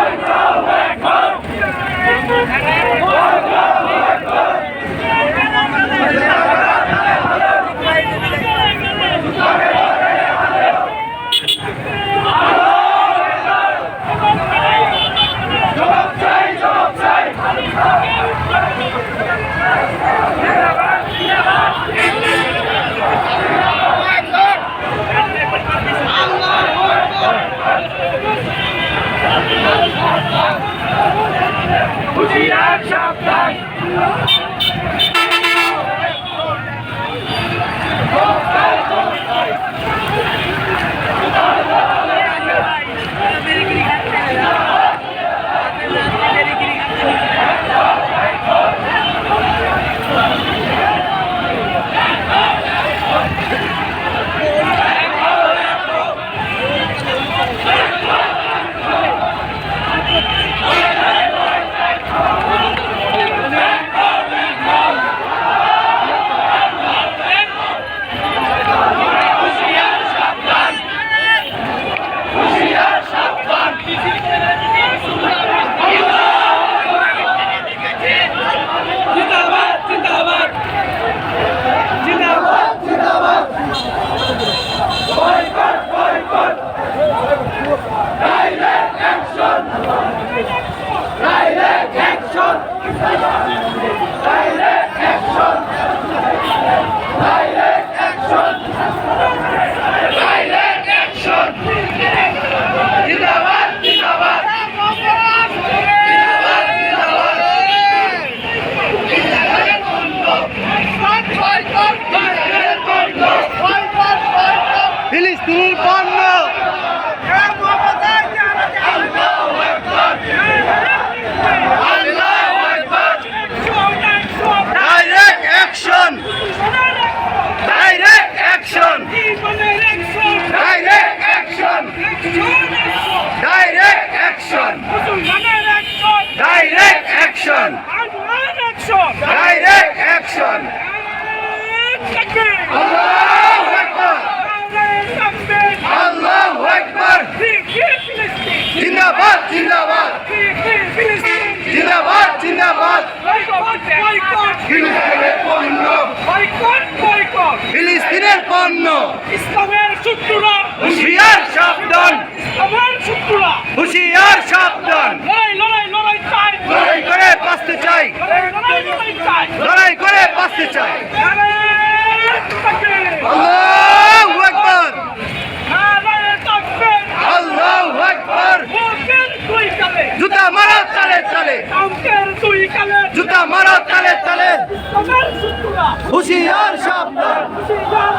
America! জিন্দাবাদ জিন্দাবাদ জিন্দাবাদ ফিলিস্তিনির পণ্য direct action direct action direct action direct action direct action direct action আল্লাহু আকবার আল্লাহু আকবার জিন্দাবাদ জিন্দাবাদ জিন্দাবাদ জিন্দাবাদ ফিলিস্তিনের পণ্য পণ্য ইসলামের শত্রুরা। হুশিয়ার সাবধান। ইসলামের শত্রুরা। হুশিয়ার সাবধান। লড়াই লড়াই লড়াই চাই। লড়াই করে বাঁচতে চাই। লড়াই করে বাঁচতে জুতা মারো তালে। তালে ইসলামের শত্রুরা হুঁশিয়ার সাবধান সিজার